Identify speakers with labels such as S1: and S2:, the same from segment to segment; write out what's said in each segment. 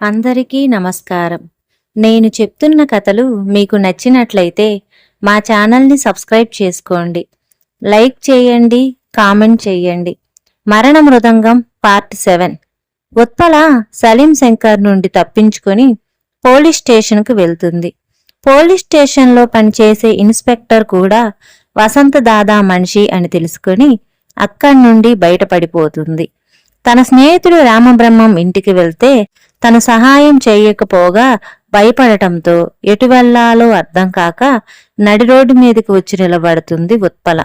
S1: అందరికీ నమస్కారం. నేను చెప్తున్న కథలు మీకు నచ్చినట్లయితే మా ఛానల్ని సబ్స్క్రైబ్ చేసుకోండి. లైక్ చేయండి కామెంట్ చేయండి. మరణ మృదంగం పార్ట్ సెవెన్. ఉత్పల సలీం శంకర్ నుండి తప్పించుకొని పోలీస్ స్టేషన్కు వెళ్తుంది. పోలీస్ స్టేషన్లో పనిచేసే ఇన్స్పెక్టర్ కూడా వసంత దాదా మనిషి అని తెలుసుకొని అక్కడి నుండి బయటపడిపోతుంది. తన స్నేహితుడు రామబ్రహ్మం ఇంటికి వెళ్తే తను సహాయం చేయకపోగా భయపడటంతో ఎటు వెళ్ళాలో అర్థం కాక నడి రోడ్డు మీదకి వచ్చి నిలబడుతుంది ఉత్పల.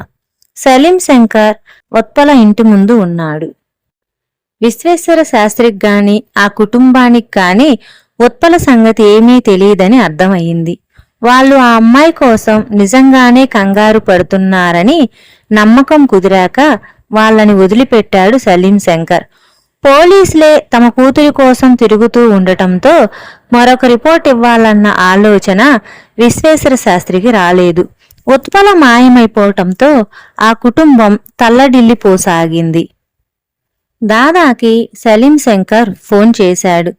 S1: సలీం శంకర్ ఉత్పల ఇంటి ముందు ఉన్నాడు. విశ్వేశ్వర శాస్త్రికి గాని ఆ కుటుంబానికి కానీ ఉత్పల సంగతి ఏమీ తెలియదని అర్థమయ్యింది. వాళ్ళు ఆ అమ్మాయి కోసం నిజంగానే కంగారు పడుతున్నారని నమ్మకం కుదిరాక వాళ్ళని వదిలిపెట్టాడు సలీం శంకర్. పోలీసులే తమ కూతురి కోసం తిరుగుతూ ఉండటంతో మరొక రిపోర్ట్ ఇవ్వాలన్న ఆలోచన విశ్వేశ్వర శాస్త్రికి రాలేదు. ఉత్పల మాయమైపోవటంతో ఆ కుటుంబం తల్లడిల్లిపోసాగింది. దాదాకి సలీం శంకర్ ఫోన్ చేశాడు.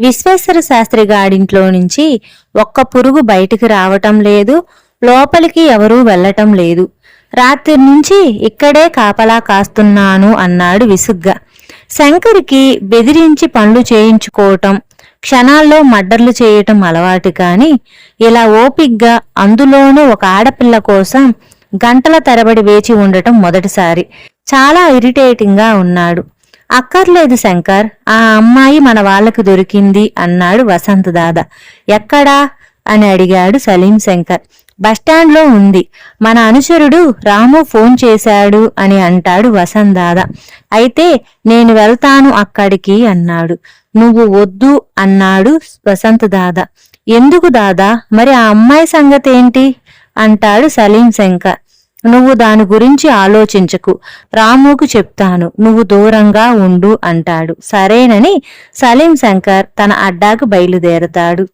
S1: విశ్వేశ్వర శాస్త్రి గాడింట్లో నుంచి ఒక్క పురుగు బయటికి రావటం లేదు లోపలికి ఎవరూ వెళ్ళటం లేదు. రాత్రి నుంచి ఇక్కడే కాపలా కాస్తున్నాను అన్నాడు విసుగ్గా. శంకర్కి బెదిరించి పనులు చేయించుకోవటం క్షణాల్లో మడ్డర్లు చేయటం అలవాటు కాని ఇలా ఓపిగ్గా అందులోనూ ఒక ఆడపిల్ల కోసం గంటల తరబడి వేచి ఉండటం మొదటిసారి. చాలా ఇరిటేటింగ్గా ఉన్నాడు. అక్కర్లేదు శంకర్ ఆ అమ్మాయి మన వాళ్ళకి దొరికింది అన్నాడు వసంత్ దాదా ఎక్కడా? అని అడిగాడు సలీం శంకర్. బస్టాండ్లో ఉంది. మన అనుచరుడు రాము ఫోన్ చేశాడు అని అంటాడు వసంత్ దాదా అయితే నేను వెళ్తాను అక్కడికి అన్నాడు. నువ్వు వద్దు అన్నాడు వసంత్ దాదా ఎందుకు దాదా? మరి ఆ అమ్మాయి సంగతి ఏంటి అంటాడు సలీం శంకర్. నువ్వు దాని గురించి ఆలోచించకు. రాముకు చెప్తాను. నువ్వు దూరంగా ఉండు అంటాడు. సరేనని సలీం శంకర్ తన అడ్డాకు బయలుదేరతాడు.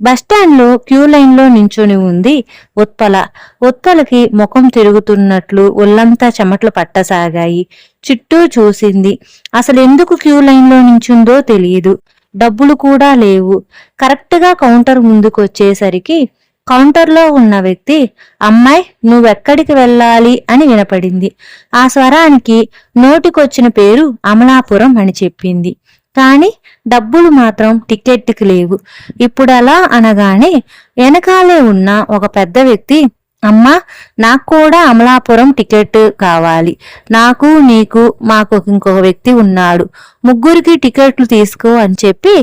S1: బస్టాండ్లో క్యూ లైన్లో నించుని ఉంది ఉత్పల. ఉత్పలకి ముఖం తిరుగుతున్నట్లు ఒళ్ళంతా చెమట్లు పట్టసాగాయి. చుట్టూ చూసింది. అసలు ఎందుకు క్యూ లైన్లో నించుందో తెలియదు. డబ్బులు కూడా లేవు. కరెక్ట్గా కౌంటర్ ముందుకొచ్చేసరికి కౌంటర్లో ఉన్న వ్యక్తి అమ్మాయి నువ్వెక్కడికి వెళ్ళాలి? అని వినపడింది. ఆ స్వరానికి నోటికొచ్చిన పేరు అమలాపురం అని చెప్పింది. కానీ డబ్బులు మాత్రం టికెట్కి లేవు. ఇప్పుడు అలా అనగానే వెనకాలే ఉన్న ఒక పెద్ద వ్యక్తి అమ్మా నాకు కూడా అమలాపురం టికెట్ కావాలి. నాకు నీకు మాకు ఇంకొక వ్యక్తి ఉన్నాడు. ముగ్గురికి టికెట్లు తీసుకో అని చెప్పి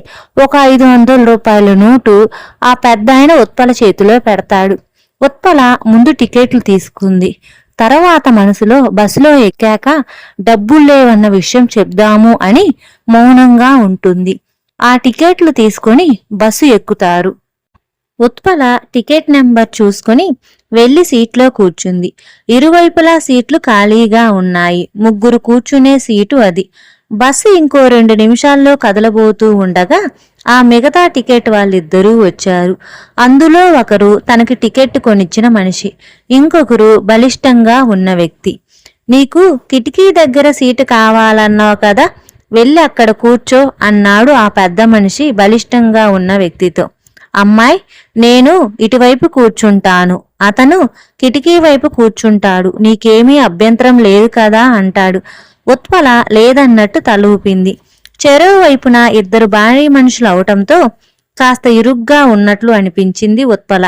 S1: ఒక ఐదు వందల రూపాయల నోటు ఆ పెద్ద ఆయన ఉత్పల చేతిలో పెడతాడు. ఉత్పల ముందు టికెట్లు తీసుకుంది. తర్వాత మనసులో బస్సులో ఎక్కాక డబ్బులు లేవన్న విషయం చెప్దాము అని మౌనంగా ఉంటుంది. ఆ టికెట్లు తీసుకొని బస్సు ఎక్కుతారు. ఉత్పల టికెట్ నెంబర్ చూసుకుని వెళ్ళి సీట్లో కూర్చుంది. ఇరువైపులా సీట్లు ఖాళీగా ఉన్నాయి. ముగ్గురు కూర్చునే సీటు అది. బస్సు ఇంకో రెండు నిమిషాల్లో కదలబోతూ ఉండగా ఆ మిగతా టికెట్ వాళ్ళిద్దరూ వచ్చారు. అందులో ఒకరు తనకి టికెట్ కొనిచ్చిన మనిషి ఇంకొకరు బలిష్టంగా ఉన్న వ్యక్తి. నీకు కిటికీ దగ్గర సీటు కావాలన్నావు కదా వెళ్ళి అక్కడ కూర్చో అన్నాడు ఆ పెద్ద మనిషి బలిష్టంగా ఉన్న వ్యక్తితో. అమ్మాయి నేను ఇటువైపు కూర్చుంటాను. అతను కిటికీ వైపు కూర్చుంటాడు. నీకేమీ అభ్యంతరం లేదు కదా అంటాడు. ఉత్పల లేదన్నట్టు తలూపింది. చెరువు వైపున ఇద్దరు భారీ మనుషులు అవటంతో కాస్త ఇరుగ్గా ఉన్నట్లు అనిపించింది ఉత్పల.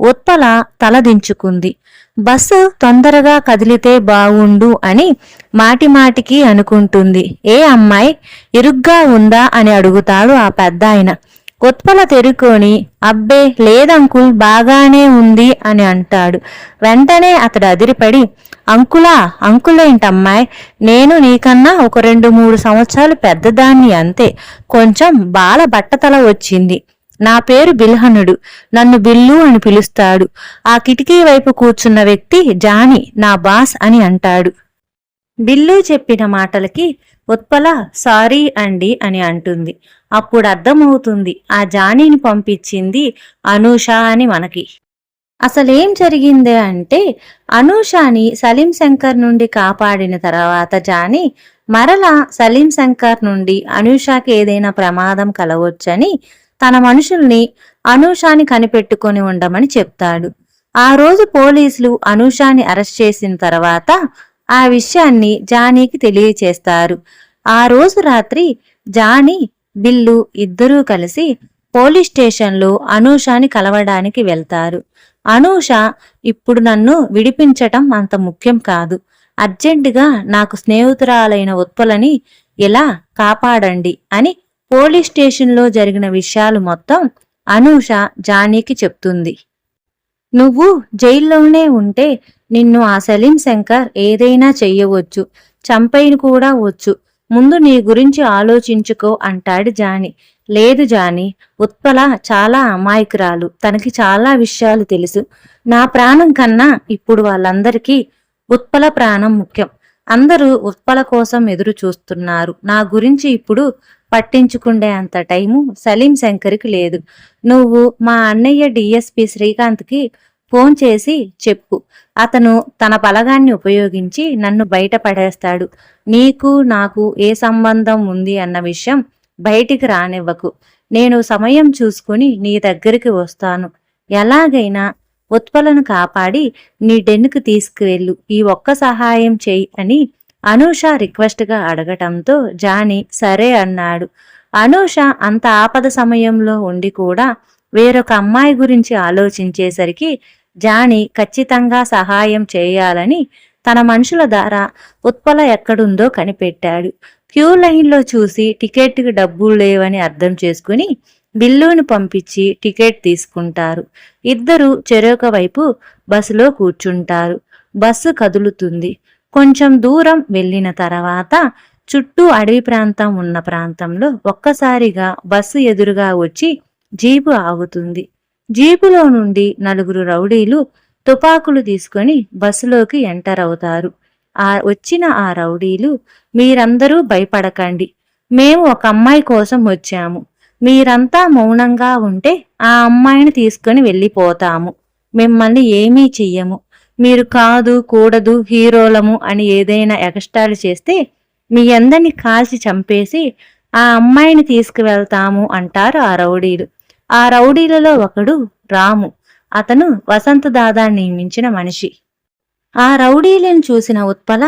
S1: ఉత్పల తల దించుకుంది. బస్సు తొందరగా కదిలితే బావుండు అని మాటిమాటికి అనుకుంటుంది. ఏ అమ్మాయి? ఇరుగ్గా ఉందా అని అడుగుతాడు ఆ పెద్ద ఆయన ఉత్పల తెరుకొని అబ్బే లేదంకుల్ బాగానే ఉంది అని అంటాడు. వెంటనే అతడు అదిరిపడి అంకులా అంకులేంటమ్మాయి నేను నీకన్నా ఒక రెండు మూడు సంవత్సరాలు పెద్దదాన్ని అంతే. కొంచెం బాల బట్టతల వచ్చింది. నా పేరు బిల్హనుడు నన్ను బిల్లు అని పిలుస్తాడు. ఆ కిటికీ వైపు కూర్చున్న వ్యక్తి జాని నా బాస్ అని అంటాడు. బిల్లు చెప్పిన మాటలకి ఉత్పల సారీ అండి అని అంటుంది. అప్పుడు అర్థమవుతుంది ఆ జానీని పంపించింది అనూష అని మనకి. అసలేం జరిగిందే అంటే అనూషాని సలీం శంకర్ నుండి కాపాడిన తర్వాత జాని మరలా సలీం శంకర్ నుండి అనూషాకి ఏదైనా ప్రమాదం కలవచ్చని తన మనుషుల్ని అనూషాని కనిపెట్టుకొని ఉండమని చెప్తాడు. ఆ రోజు పోలీసులు అనూషాని అరెస్ట్ చేసిన తర్వాత ఆ విషయాన్ని జానీకి తెలియచేస్తారు. ఆ రోజు రాత్రి జానీ బిల్లు ఇద్దరూ కలిసి పోలీస్ స్టేషన్లో అనూషాని కలవడానికి వెళ్తారు. అనూష ఇప్పుడు నన్ను విడిపించటం అంత ముఖ్యం కాదు. అర్జెంటుగా నాకు స్నేహితురాలైన ఉత్పలని ఇలా కాపాడండి అని పోలీస్ స్టేషన్లో జరిగిన విషయాలు మొత్తం అనూష జానీకి చెప్తుంది. నువ్వు జైల్లోనే ఉంటే నిన్ను ఆ సలీం శంకర్ ఏదైనా చెయ్యవచ్చు చంపైన కూడా వచ్చు. ముందు నీ గురించి ఆలోచించుకో అంటాడు జాని. లేదు జాని ఉత్పల చాలా అమాయకురాలు. తనకి చాలా విషయాలు తెలుసు. నా ప్రాణం కన్నా ఇప్పుడు వాళ్ళందరికీ ఉత్పల ప్రాణం ముఖ్యం. అందరూ ఉత్పల కోసం ఎదురు చూస్తున్నారు. నా గురించి ఇప్పుడు పట్టించుకుండే అంత టైము సలీం శంకర్కి లేదు. నువ్వు మా అన్నయ్య డిఎస్పి శ్రీకాంత్కి ఫోన్ చేసి చెప్పు. అతను తన బలగాన్ని ఉపయోగించి నన్ను బయట పడేస్తాడు. నీకు నాకు ఏ సంబంధం ఉంది అన్న విషయం బయటికి రానివ్వకు. నేను సమయం చూసుకుని నీ దగ్గరికి వస్తాను. ఎలాగైనా ఉత్పలను కాపాడి నీ డెన్నుకు తీసుకువెళ్ళు. ఈ ఒక్క సహాయం చేయి అని అనూష రిక్వెస్ట్గా అడగటంతో జానీ సరే అన్నాడు. అనూష అంత ఆపద సమయంలో ఉండి కూడా వేరొక అమ్మాయి గురించి ఆలోచించేసరికి జానీ ఖచ్చితంగా సహాయం చేయాలని తన మనుషుల ద్వారా ఉత్పల ఎక్కడుందో కనిపెట్టాడు. క్యూ లైన్లో చూసి టికెట్కి డబ్బులు లేవని అర్థం చేసుకుని బిల్లును పంపించి టికెట్ తీసుకుంటారు. ఇద్దరు చెరొక వైపు బస్సులో కూర్చుంటారు. బస్సు కదులుతుంది. కొంచెం దూరం వెళ్ళిన తర్వాత చుట్టూ అడవి ప్రాంతం ఉన్న ప్రాంతంలో ఒక్కసారిగా బస్సు ఎదురుగా వచ్చి జీపు ఆగుతుంది. జీపులో నుండి నలుగురు రౌడీలు తుపాకులు తీసుకొని బస్సులోకి ఎంటర్ అవుతారు. ఆ వచ్చిన ఆ రౌడీలు మీరందరూ భయపడకండి. మేము ఒక అమ్మాయి కోసం వచ్చాము. మీరంతా మౌనంగా ఉంటే ఆ అమ్మాయిని తీసుకొని వెళ్ళిపోతాము. మిమ్మల్ని ఏమీ చెయ్యము. మీరు కాదు కూడదు హీరోలము అని ఏదైనా ఎగస్టాలు చేస్తే మీ అందరిని కాల్చి చంపేసి ఆ అమ్మాయిని తీసుకువెళ్తాము అంటారు ఆ రౌడీలు. ఆ రౌడీలలో ఒకడు రాము. అతను వసంత దాదాన్ని మించిన మనిషి. ఆ రౌడీలను చూసిన ఉత్పల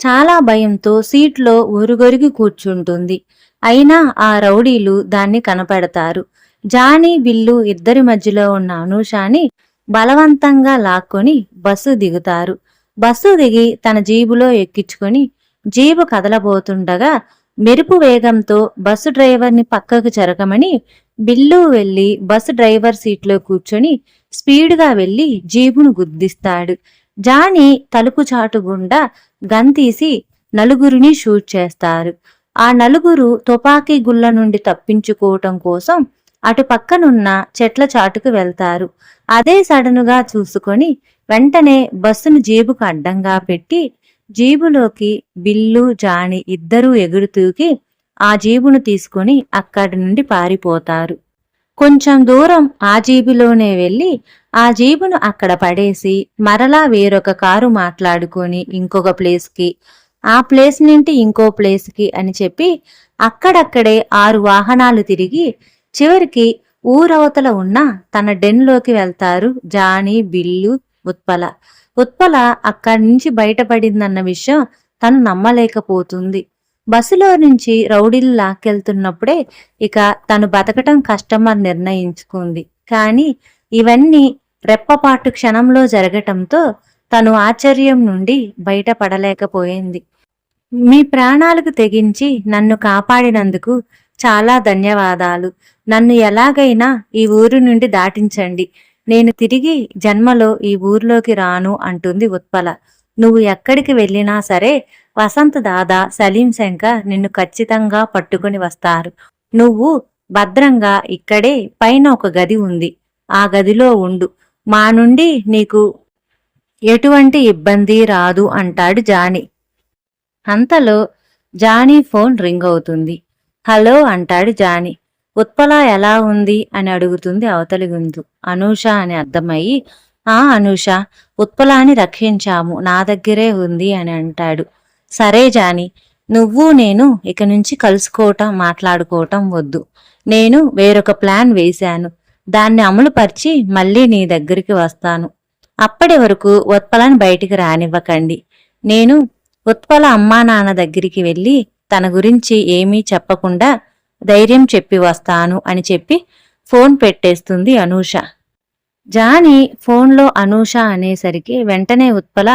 S1: చాలా భయంతో సీట్లో ఒరుగొరిగి కూర్చుంటుంది. అయినా ఆ రౌడీలు దాన్ని కనపడతారు. జానీ బిల్లు ఇద్దరి మధ్యలో ఉన్న అనూషాని బలవంతంగా లాక్కొని బస్సు దిగుతారు. బస్సు దిగి తన జీబులో ఎక్కించుకొని జీబు కదలబోతుండగా మెరుపు వేగంతో బస్సు డ్రైవర్ని పక్కకు జరగమని బిల్లు వెళ్ళి బస్సు డ్రైవర్ సీట్లో కూర్చొని స్పీడ్గా వెళ్ళి జీబును గుద్దిస్తాడు. జానీ తలుపు చాటు గుండా గంతీసి నలుగురిని షూట్ చేస్తారు. ఆ నలుగురు తుపాకీ గుళ్ళ నుండి తప్పించుకోవటం కోసం అటు పక్కనున్న చెట్ల చాటుకు వెళ్తారు. అదే సడనుగా చూసుకొని వెంటనే బస్సును జీబుకు అడ్డంగా పెట్టి జీబులోకి బిల్లు జాని ఇద్దరూ ఎగురుతూకి ఆ జీబును తీసుకొని అక్కడి నుండి పారిపోతారు. కొంచెం దూరం ఆ జీబులోనే వెళ్ళి ఆ జీబును అక్కడ పడేసి మరలా వేరొక కారు మాట్లాడుకొని ఇంకొక ప్లేస్కి ఆ ప్లేస్ నుండి ఇంకో ప్లేస్కి అని చెప్పి అక్కడక్కడే ఆరు వాహనాలు తిరిగి చివరికి ఊరవతల ఉన్న తన డెన్లోకి వెళ్తారు జానీ బిల్లు ఉత్పల. ఉత్పల అక్కడి నుంచి బయటపడిందన్న విషయం తను నమ్మలేకపోతుంది. బస్సులో నుంచి రౌడీలు లాక్కెళ్తున్నప్పుడే ఇక తను బతకటం కష్టమని నిర్ణయించుకుంది. కానీ ఇవన్నీ రెప్పపాటు క్షణంలో జరగటంతో తను ఆశ్చర్యం నుండి బయటపడలేకపోయింది. మీ ప్రాణాలకు తెగించి నన్ను కాపాడినందుకు చాలా ధన్యవాదాలు. నన్ను ఎలాగైనా ఈ ఊరు నుండి దాటించండి. నేను తిరిగి జన్మలో ఈ ఊర్లోకి రాను అంటుంది ఉత్పల. నువ్వు ఎక్కడికి వెళ్ళినా సరే వసంత్ దాదా సలీం శంకర్ నిన్ను ఖచ్చితంగా పట్టుకుని వస్తారు. నువ్వు భద్రంగా ఇక్కడే పైన ఒక గది ఉంది. ఆ గదిలో ఉండు. మా నుండి నీకు ఎటువంటి ఇబ్బంది రాదు అంటాడు జానీ. అంతలో జానీ ఫోన్ రింగ్ అవుతుంది. హలో అంటాడు జానీ. ఉత్పల ఎలా ఉంది? అని అడుగుతుంది అవతలి గుంతు. అనూష అని అర్థమయ్యి ఆ అనూష ఉత్పలాని రక్షించాము. నా దగ్గరే ఉంది అని అంటాడు. సరే జాని నువ్వు నేను ఇక నుంచి కలుసుకోవటం మాట్లాడుకోవటం వద్దు. నేను వేరొక ప్లాన్ వేశాను. దాన్ని అమలుపరిచి మళ్ళీ నీ దగ్గరికి వస్తాను. అప్పటి వరకు ఉత్పలని బయటికి రానివ్వకండి. నేను ఉత్పల అమ్మా నాన్న దగ్గరికి వెళ్ళి తన గురించి ఏమీ చెప్పకుండా ధైర్యం చెప్పి వస్తాను అని చెప్పి ఫోన్ పెట్టేస్తుంది అనూష. జానీ ఫోన్లో అనూష అనేసరికి వెంటనే ఉత్పల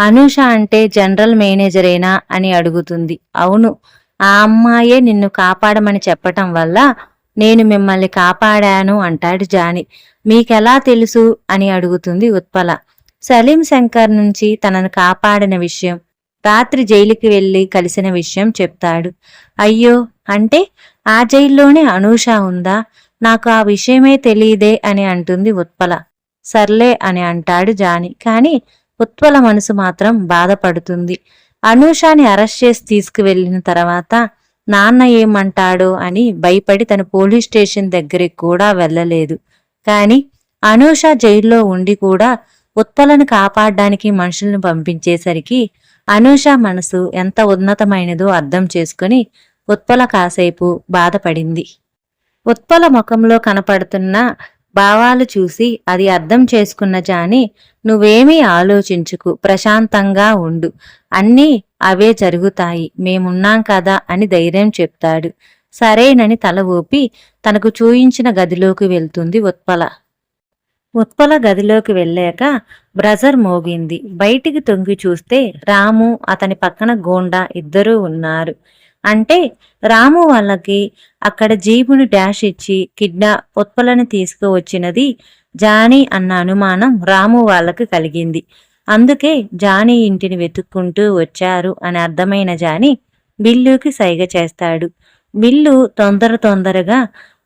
S1: అనూష అంటే జనరల్ మేనేజరేనా? అని అడుగుతుంది. అవును ఆ అమ్మాయే నిన్ను కాపాడమని చెప్పటం వల్ల నేను మిమ్మల్ని కాపాడాను అంటాడు జాని. మీకెలా తెలుసు? అని అడుగుతుంది ఉత్పల. సలీం శంకర్ నుంచి తనను కాపాడిన విషయం రాత్రి జైలుకి వెళ్ళి కలిసిన విషయం చెప్తాడు. అయ్యో అంటే ఆ జైల్లోనే అనూష ఉందా? నాకు ఆ విషయమే తెలియదే అని అంటుంది ఉత్పల. సర్లే అని అంటాడు జాని. కాని ఉత్పల మనసు మాత్రం బాధపడుతుంది. అనూషాని అరెస్ట్ చేసి తీసుకువెళ్ళిన తర్వాత నాన్న ఏమంటాడో అని భయపడి తన పోలీస్ స్టేషన్ దగ్గరికి కూడా వెళ్ళలేదు. కాని అనూష జైల్లో ఉండి కూడా ఉత్పలను కాపాడడానికి మనుషులను పంపించేసరికి అనూష మనసు ఎంత ఉన్నతమైనదో అర్థం చేసుకుని ఉత్పల కాసేపు బాధపడింది. ఉత్పల ముఖంలో కనపడుతున్న భావాలు చూసి అది అర్థం చేసుకున్న జాని నువ్వేమీ ఆలోచించుకు ప్రశాంతంగా ఉండు. అన్నీ అవే జరుగుతాయి. మేమున్నాం కదా అని ధైర్యం చెప్తాడు. సరేనని తల ఊపి తనకు చూయించిన గదిలోకి వెళ్తుంది ఉత్పల. ఉత్పల గదిలోకి వెళ్ళాక బ్రజర్ మోగింది. బయటికి తొంగి చూస్తే రాము అతని పక్కన గోండా ఇద్దరూ ఉన్నారు. అంటే రాము వాళ్ళకి అక్కడ జీబును డాష్ ఇచ్చి కిడ్నా ఉత్పలని తీసుకువచ్చినది జానీ అన్న అనుమానం రాము వాళ్ళకి కలిగింది. అందుకే జానీ ఇంటిని వెతుక్కుంటూ వచ్చారు అని అర్థమైన జానీ బిల్లుకి సైగ చేస్తాడు. బిల్లు తొందర తొందరగా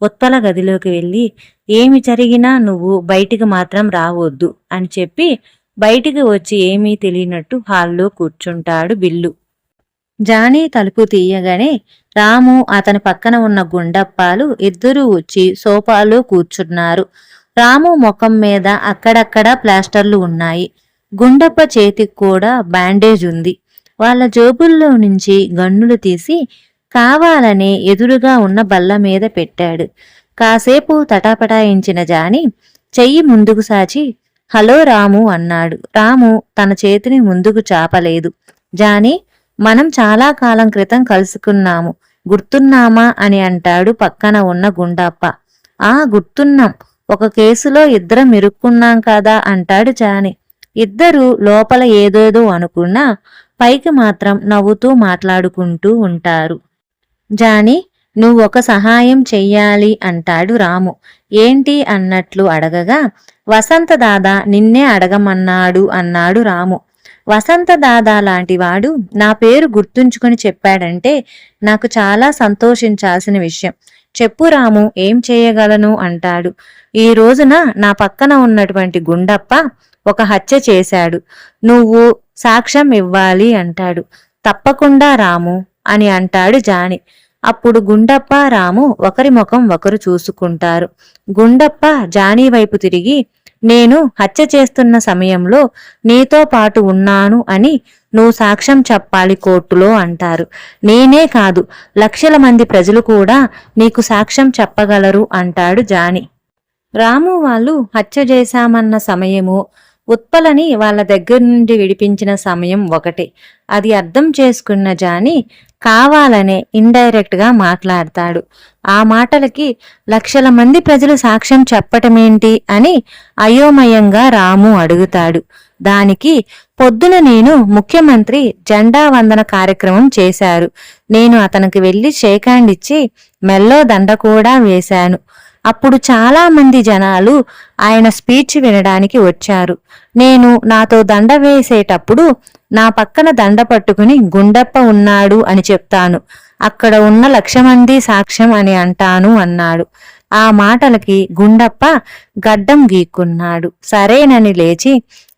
S1: ఉత్పల గదిలోకి వెళ్ళి ఏమి జరిగినా నువ్వు బయటికి మాత్రం రావద్దు అని చెప్పి బయటికి వచ్చి ఏమీ తెలియనట్టు హాల్లో కూర్చుంటాడు బిల్లు. జానీ తలుపు తీయగానే రాము అతని పక్కన ఉన్న గుండప్పాలు ఇద్దరూ వచ్చి సోఫాలో కూర్చున్నారు. రాము ముఖం మీద అక్కడక్కడ ప్లాస్టర్లు ఉన్నాయి. గుండప్ప చేతికి కూడా బ్యాండేజ్ ఉంది. వాళ్ళ జోబుల్లో నుంచి గన్నులు తీసి కావాలనే ఎదురుగా ఉన్న బల్ల మీద పెట్టాడు. కాసేపు తటాపటాయించిన జాని చెయ్యి ముందుకు సాచి హలో రాము అన్నాడు. రాము తన చేతిని ముందుకు చాపలేదు. జాని మనం చాలా కాలం క్రితం కలుసుకున్నాము. గుర్తున్నామా అని అంటాడు పక్కన ఉన్న గుండప్ప. ఆ గుర్తున్నాం. ఒక కేసులో ఇద్దరం ఇరుక్కున్నాం కదా అంటాడు జాని ఇద్దరు లోపల ఏదేదో అనుకున్నా పైకి మాత్రం నవ్వుతూ మాట్లాడుకుంటూ ఉంటారు. జాని నువ్వు ఒక సహాయం చెయ్యాలి అంటాడు రాము. ఏంటి అన్నట్లు అడగగా వసంత దాదా నిన్నే అడగమన్నాడు అన్నాడు రాము. వసంత దాదా లాంటివాడు నా పేరు గుర్తుంచుకొని చెప్పాడంటే నాకు చాలా సంతోషించాల్సిన విషయం. చెప్పు రాము ఏం చేయగలను? అంటాడు. ఈ రోజున నా పక్కన ఉన్నటువంటి గుండప్ప ఒక హత్య చేశాడు. నువ్వు సాక్ష్యం ఇవ్వాలి అంటాడు. తప్పకుండా రాము అని అంటాడు జాని. అప్పుడు గుండప్ప రాము ఒకరి ముఖం ఒకరు చూసుకుంటారు. గుండప్ప జానీ వైపు తిరిగి నేను హత్య చేస్తున్న సమయంలో నీతో పాటు ఉన్నాను అని నువ్వు సాక్ష్యం చెప్పాలి కోర్టులో అంటారు. నేనే కాదు లక్షల మంది ప్రజలు కూడా నీకు సాక్ష్యం చెప్పగలరు అంటాడు జాని. రాము వాళ్ళు హత్య చేశామన్న సమయము ఉత్పలని వాళ్ళ దగ్గర నుండి విడిపించిన సమయం ఒకటే. అది అర్థం చేసుకున్న జాని కావాలనే ఇండైరెక్ట్గా మాట్లాడతాడు. ఆ మాటలకి లక్షల మంది ప్రజలు సాక్ష్యం చెప్పటమేంటి అని అయోమయంగా రాము అడుగుతాడు. దానికి పొద్దున నేను ముఖ్యమంత్రి జెండా వందన కార్యక్రమం చేశారు. నేను అతనికి వెళ్ళి షేక్ హ్యాండ్ ఇచ్చి మెల్లో దండ కూడా వేశాను. అప్పుడు చాలామంది జనాలు ఆయన స్పీచ్ వినడానికి వచ్చారు. నేను నాతో దండ వేసేటప్పుడు నా పక్కన దండ పట్టుకుని గుండప్ప ఉన్నాడు అని చెప్తాను. అక్కడ ఉన్న లక్ష మంది సాక్ష్యం అని అంటాను అన్నాడు. ఆ మాటలకి గుండప్ప గడ్డం గీక్కున్నాడు. సరేనని లేచి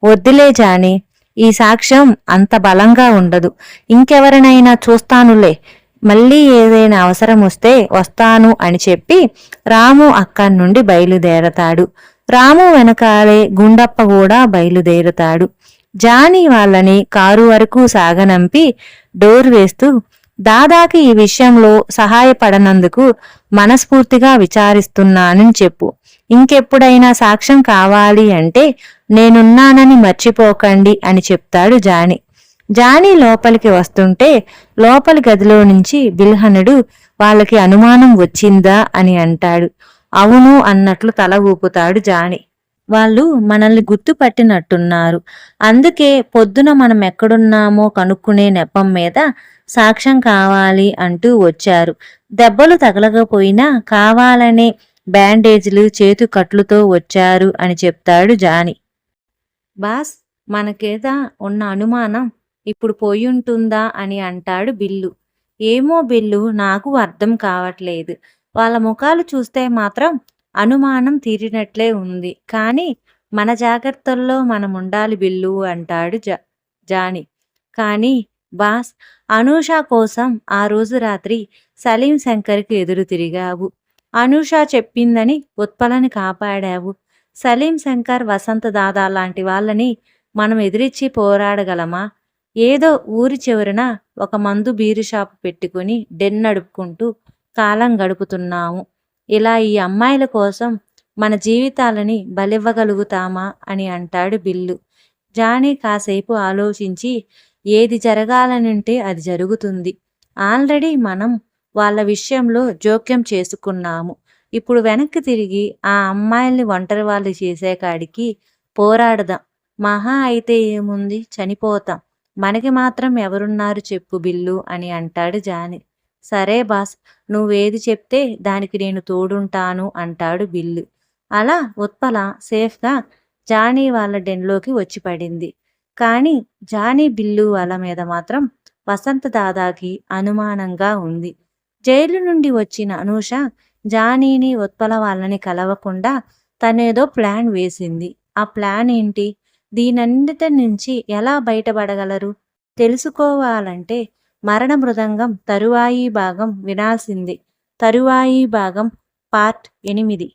S1: వద్దులే జాని ఈ సాక్ష్యం అంత బలంగా ఉండదు. ఇంకెవరినైనా చూస్తానులే. మళ్ళీ ఏదైనా అవసరం వస్తే వస్తాను అని చెప్పి రాము అక్కడి నుండి బయలుదేరతాడు. రాము వెనకాలే గుండప్ప కూడా బయలుదేరుతాడు. జానీ వాళ్ళని కారు వరకు సాగనంపి డోర్ వేస్తూ దాదాకి ఈ విషయంలో సహాయపడనందుకు మనస్ఫూర్తిగా విచారిస్తున్నానని చెప్పు. ఇంకెప్పుడైనా సాక్ష్యం కావాలి అంటే నేనున్నానని మర్చిపోకండి అని చెప్తాడు జాని. జానీ లోపలికి వస్తుంటే లోపలి గదిలో నుంచి బిల్హనుడు వాళ్ళకి అనుమానం వచ్చిందా అని అంటాడు. అవును అన్నట్లు తల ఊపుతాడు జాని. వాళ్ళు మనల్ని గుర్తుపట్టినట్టున్నారు. అందుకే పొద్దున మనం ఎక్కడున్నామో కనుక్కునే నెపం మీద సాక్ష్యం కావాలి అంటూ వచ్చారు. దెబ్బలు తగలకపోయినా కావాలనే బ్యాండేజ్లు చేతు కట్లుతో వచ్చారు అని చెప్తాడు జాని. బాస్ మనకేదా ఉన్న అనుమానం? ఇప్పుడు పోయి ఉంటుందా అని అంటాడు బిల్లు. ఏమో బిల్లు నాకు అర్థం కావట్లేదు. వాళ్ళ ముఖాలు చూస్తే మాత్రం అనుమానం తీరినట్లే ఉంది. కానీ మన జాగ్రత్తల్లో మనం ఉండాలి బిల్లు అంటాడు జా జాని. కానీ బాస్ అనూష కోసం ఆ రోజు రాత్రి సలీం శంకర్కి ఎదురు తిరిగావు. అనూష చెప్పిందని ఉత్పలని కాపాడావు. సలీం శంకర్ వసంత దాదా లాంటి వాళ్ళని మనం ఎదిరించి పోరాడగలమా? ఏదో ఊరి చివరన ఒక మందు బీరు షాపు పెట్టుకుని డెన్ నడుపుకుంటూ కాలం గడుపుతున్నాము. ఇలా ఈ అమ్మాయిల కోసం మన జీవితాలని బలివ్వగలుగుతామా అని అంటాడు బిల్లు. జానీ కాసేపు ఆలోచించి ఏది జరగాలనుంటే అది జరుగుతుంది. ఆల్రెడీ మనం వాళ్ళ విషయంలో జోక్యం చేసుకున్నాము. ఇప్పుడు వెనక్కి తిరిగి ఆ అమ్మాయిల్ని ఒంటరి వాళ్ళు చేసే కాడికి పోరాడదాం. మహా అయితే ఏముంది? చనిపోతాం. మనకి మాత్రం ఎవరున్నారు చెప్పు బిల్లు అని అంటాడు జాని. సరే బాస్ నువ్వేది చెప్తే దానికి నేను తోడుంటాను అంటాడు బిల్లు. అలా ఉత్పల సేఫ్గా జానీ వాళ్ళ డెన్లోకి వచ్చి పడింది. కానీ జానీ బిల్లు వాళ్ళ మీద మాత్రం వసంత దాదాకి అనుమానంగా ఉంది. జైలు నుండి వచ్చిన అనూష జానీని ఉత్పల వాళ్ళని కలవకుండా తనేదో ప్లాన్ వేసింది. ఆ ప్లాన్ ఏంటి? దీనన్నిటి నుంచి ఎలా బయటపడగలరు? తెలుసుకోవాలంటే మరణ మృదంగం తరువాయి భాగం వినాల్సింది. తరువాయి భాగం పార్ట్ ఎనిమిది.